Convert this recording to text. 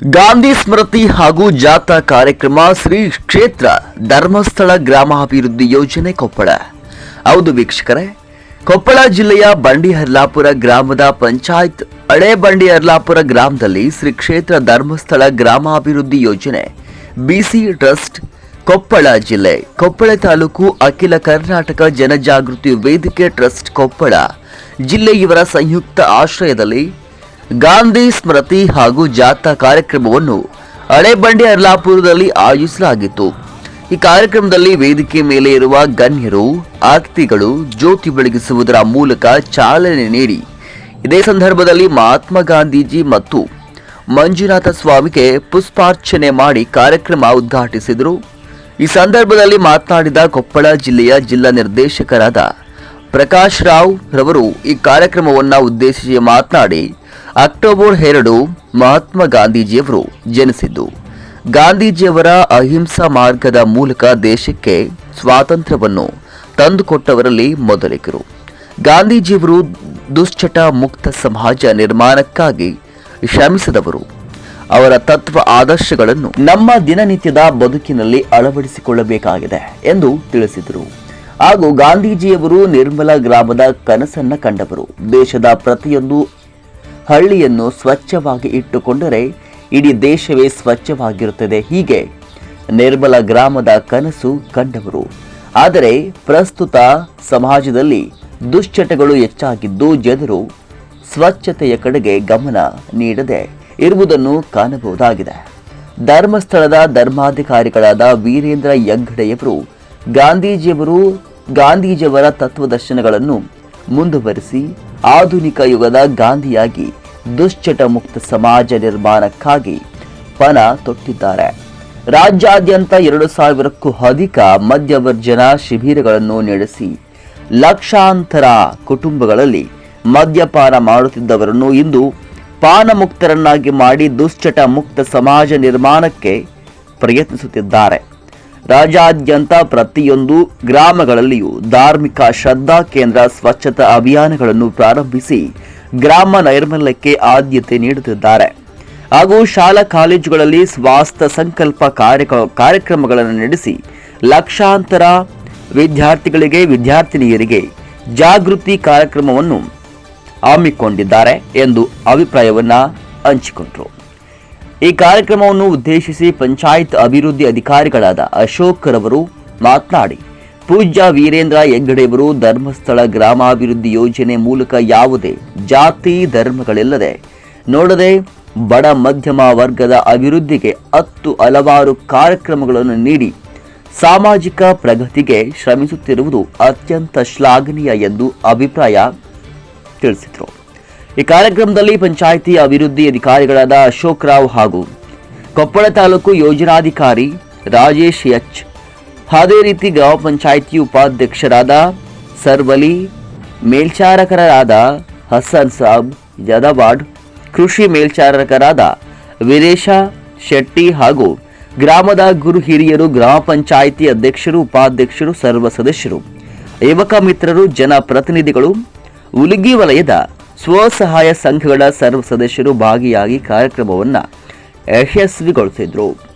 ಗಾಂಧಿ ಸ್ಮೃತಿ ಹಾಗೂ ಜಾಥಾ ಕಾರ್ಯಕ್ರಮ ಶ್ರೀ ಕ್ಷೇತ್ರ ಧರ್ಮಸ್ಥಳ ಗ್ರಾಮಾಭಿವೃದ್ಧಿ ಯೋಜನೆ ಕೊಪ್ಪಳ. ಹೌದು ವೀಕ್ಷಕರೇ, ಕೊಪ್ಪಳ ಜಿಲ್ಲೆಯ ಬಂಡಿಹರ್ಲಾಪುರ ಗ್ರಾಮದ ಪಂಚಾಯತ್ ಹಳೆ ಬಂಡಿಹರ್ಲಾಪುರ ಗ್ರಾಮದಲ್ಲಿ ಶ್ರೀ ಕ್ಷೇತ್ರ ಧರ್ಮಸ್ಥಳ ಗ್ರಾಮಾಭಿವೃದ್ಧಿ ಯೋಜನೆ ಬಿಸಿ ಟ್ರಸ್ಟ್, ಕೊಪ್ಪಳ ಜಿಲ್ಲೆ, ಕೊಪ್ಪಳ ತಾಲೂಕು ಅಖಿಲ ಕರ್ನಾಟಕ ಜನಜಾಗೃತಿ ವೇದಿಕೆ ಟ್ರಸ್ಟ್ ಕೊಪ್ಪಳ. ಜಿಲ್ಲೆಯವರ ಸಂಯುಕ್ತ ಆಶ್ರಯದಲ್ಲಿ ಗಾಂಧಿ ಸ್ಮೃತಿ ಹಾಗೂ ಜಾಥಾ ಕಾರ್ಯಕ್ರಮವನ್ನು ಹಳೆಬಂಡೆ ಅರ್ಲಾಪುರದಲ್ಲಿ ಆಯೋಜಿಸಲಾಗಿತ್ತು. ಈ ಕಾರ್ಯಕ್ರಮದಲ್ಲಿ ವೇದಿಕೆ ಮೇಲೆ ಇರುವ ಗಣ್ಯರು ಆಕ್ತಿಗಳು ಜ್ಯೋತಿ ಬೆಳಗಿಸುವುದರ ಮೂಲಕ ಚಾಲನೆ ನೀಡಿ. ಇದೇ ಸಂದರ್ಭದಲ್ಲಿ ಮಹಾತ್ಮ ಗಾಂಧೀಜಿ ಮತ್ತು ಮಂಜುನಾಥ ಸ್ವಾಮಿಗೆ ಪುಷ್ಪಾರ್ಚನೆ ಮಾಡಿ ಕಾರ್ಯಕ್ರಮ ಉದ್ಘಾಟಿಸಿದರು. ಈ ಸಂದರ್ಭದಲ್ಲಿ ಮಾತನಾಡಿದ ಕೊಪ್ಪಳ ಜಿಲ್ಲೆಯ ಜಿಲ್ಲಾ ನಿರ್ದೇಶಕರಾದ ಪ್ರಕಾಶ್ ರಾವ್ ರವರು ಈ ಕಾರ್ಯಕ್ರಮವನ್ನು ಉದ್ದೇಶಿಸಿ ಮಾತನಾಡಿ, ಅಕ್ಟೋಬರ್ ಎರಡು ಮಹಾತ್ಮ ಗಾಂಧೀಜಿಯವರು ಜನಿಸಿದ್ದು. ಗಾಂಧೀಜಿಯವರ ಅಹಿಂಸಾ ಮಾರ್ಗದ ಮೂಲಕ ದೇಶಕ್ಕೆ ಸ್ವಾತಂತ್ರ್ಯವನ್ನು ತಂದುಕೊಟ್ಟವರಲ್ಲಿ ಮೊದಲಿಗರು. ಗಾಂಧೀಜಿಯವರು ದುಶ್ಚಟ ಮುಕ್ತ ಸಮಾಜ ನಿರ್ಮಾಣಕ್ಕಾಗಿ ಶ್ರಮಿಸಿದವರು. ಅವರ ತತ್ವ ಆದರ್ಶಗಳನ್ನು ನಮ್ಮ ದಿನನಿತ್ಯದ ಬದುಕಿನಲ್ಲಿ ಅಳವಡಿಸಿಕೊಳ್ಳಬೇಕಾಗಿದೆ ಎಂದು ತಿಳಿಸಿದರು. ಹಾಗೂ ಗಾಂಧೀಜಿಯವರು ನಿರ್ಮಲ ಗ್ರಾಮದ ಕನಸನ್ನ ಕಂಡವರು. ದೇಶದ ಪ್ರತಿಯೊಂದು ಹಳ್ಳಿಯನ್ನು ಸ್ವಚ್ಛವಾಗಿ ಇಟ್ಟುಕೊಂಡರೆ ಇಡೀ ದೇಶವೇ ಸ್ವಚ್ಛವಾಗಿರುತ್ತದೆ. ಹೀಗೆ ನಿರ್ಮಲ ಗ್ರಾಮದ ಕನಸು ಕಂಡವರು. ಆದರೆ ಪ್ರಸ್ತುತ ಸಮಾಜದಲ್ಲಿ ದುಶ್ಚಟಗಳು ಹೆಚ್ಚಾಗಿದ್ದು ಜನರು ಸ್ವಚ್ಛತೆಯ ಕಡೆಗೆ ಗಮನ ನೀಡದೆ ಇರುವುದನ್ನು ಕಾಣಬಹುದಾಗಿದೆ. ಧರ್ಮಸ್ಥಳದ ಧರ್ಮಾಧಿಕಾರಿಗಳಾದ ವೀರೇಂದ್ರ ಹೆಗ್ಗಡೆಯವರು ಗಾಂಧೀಜಿಯವರು ಗಾಂಧೀಜಿಯವರ ತತ್ವದರ್ಶನಗಳನ್ನು ಮುಂದುವರಿಸಿ ಆಧುನಿಕ ಯುಗದ ಗಾಂಧಿಯಾಗಿ ದುಶ್ಚಟ ಮುಕ್ತ ಸಮಾಜ ನಿರ್ಮಾಣಕ್ಕಾಗಿ ಪಣ ತೊಟ್ಟಿದ್ದಾರೆ. ರಾಜ್ಯಾದ್ಯಂತ ಎರಡು ಸಾವಿರಕ್ಕೂ ಅಧಿಕ ಮದ್ಯವರ್ಜನ ಶಿಬಿರಗಳನ್ನು ನಡೆಸಿ ಲಕ್ಷಾಂತರ ಕುಟುಂಬಗಳಲ್ಲಿ ಮದ್ಯಪಾನ ಮಾಡುತ್ತಿದ್ದವರನ್ನು ಇಂದು ಪಾನಮುಕ್ತರನ್ನಾಗಿ ಮಾಡಿ ದುಶ್ಚಟ ಮುಕ್ತ ಸಮಾಜ ನಿರ್ಮಾಣಕ್ಕೆ ಪ್ರಯತ್ನಿಸುತ್ತಿದ್ದಾರೆ. ರಾಜ್ಯಾದ್ಯಂತ ಪ್ರತಿಯೊಂದು ಗ್ರಾಮಗಳಲ್ಲಿಯೂ ಧಾರ್ಮಿಕ ಶ್ರದ್ಧಾ ಕೇಂದ್ರ, ಸ್ವಚ್ಛತಾ ಅಭಿಯಾನಗಳನ್ನು ಪ್ರಾರಂಭಿಸಿ ಗ್ರಾಮ ನೈರ್ಮಲ್ಯಕ್ಕೆ ಆದ್ಯತೆ ನೀಡುತ್ತಿದ್ದಾರೆ. ಹಾಗೂ ಶಾಲಾ ಕಾಲೇಜುಗಳಲ್ಲಿ ಸ್ವಾಸ್ಥ್ಯ ಸಂಕಲ್ಪ ಕಾರ್ಯ ಕಾರ್ಯಕ್ರಮಗಳನ್ನು ನಡೆಸಿ ಲಕ್ಷಾಂತರ ವಿದ್ಯಾರ್ಥಿಗಳಿಗೆ, ವಿದ್ಯಾರ್ಥಿನಿಯರಿಗೆ ಜಾಗೃತಿ ಕಾರ್ಯಕ್ರಮವನ್ನು ಹಮ್ಮಿಕೊಂಡಿದ್ದಾರೆ ಎಂದು ಅಭಿಪ್ರಾಯವನ್ನು ಹಂಚಿಕೊಂಡರು. ಈ ಕಾರ್ಯಕ್ರಮವನ್ನು ಉದ್ದೇಶಿಸಿ ಪಂಚಾಯತ್ ಅಭಿವೃದ್ಧಿ ಅಧಿಕಾರಿಗಳಾದ ಅಶೋಕ್ ರವರು ಮಾತನಾಡಿ, ಪೂಜ್ಯ ವೀರೇಂದ್ರ ಹೆಗ್ಗಡೆಯವರು ಧರ್ಮಸ್ಥಳ ಗ್ರಾಮಾಭಿವೃದ್ಧಿ ಯೋಜನೆ ಮೂಲಕ ಯಾವುದೇ ಜಾತಿ ಧರ್ಮಗಳಿಲ್ಲದೆ, ನೋಡದೆ ಬಡ ಮಧ್ಯಮ ವರ್ಗದ ಅಭಿವೃದ್ಧಿಗೆ ಹತ್ತು ಹಲವಾರು ಕಾರ್ಯಕ್ರಮಗಳನ್ನು ನೀಡಿ ಸಾಮಾಜಿಕ ಪ್ರಗತಿಗೆ ಶ್ರಮಿಸುತ್ತಿರುವುದು ಅತ್ಯಂತ ಶ್ಲಾಘನೀಯ ಎಂದು ಅಭಿಪ್ರಾಯ ತಿಳಿಸಿದರು. ಈ ಕಾರ್ಯಕ್ರಮದಲ್ಲಿ ಪಂಚಾಯಿತಿ ಅಭಿವೃದ್ಧಿ ಅಧಿಕಾರಿಗಳಾದ ಅಶೋಕ್ ರಾವ್ ಹಾಗೂ ಕೊಪ್ಪಳ ತಾಲೂಕು ಯೋಜನಾಧಿಕಾರಿ ರಾಜೇಶ್ ಎಚ್. ಅದೇ ರೀತಿ ಗ್ರಾಮ ಪಂಚಾಯಿತಿ ಉಪಾಧ್ಯಕ್ಷರಾದ ಸರ್ವಲಿ, ಮೇಲ್ಚಾರಕರಾದ ಹಸನ್ ಸಾಬ್ ಯದವಾಡ್ ಕೃಷಿ ಮೇಲ್ಚಾರಕರಾದ ವೀರೇಶ ಶೆಟ್ಟಿ ಹಾಗೂ ಗ್ರಾಮದ ಗುರು ಹಿರಿಯರು, ಗ್ರಾಮ ಪಂಚಾಯಿತಿ ಅಧ್ಯಕ್ಷರು, ಉಪಾಧ್ಯಕ್ಷರು, ಸರ್ವ ಸದಸ್ಯರು, ಯುವಕ ಮಿತ್ರರು, ಜನಪ್ರತಿನಿಧಿಗಳು ಉಲಿಗಿ ವಲಯದ ಸ್ವಸಹಾಯ ಸಂಘಗಳ ಸರ್ವ ಸದಸ್ಯರು ಭಾಗಿಯಾಗಿ ಕಾರ್ಯಕ್ರಮವನ್ನು ಯಶಸ್ವಿಗೊಳಿಸಿದರು.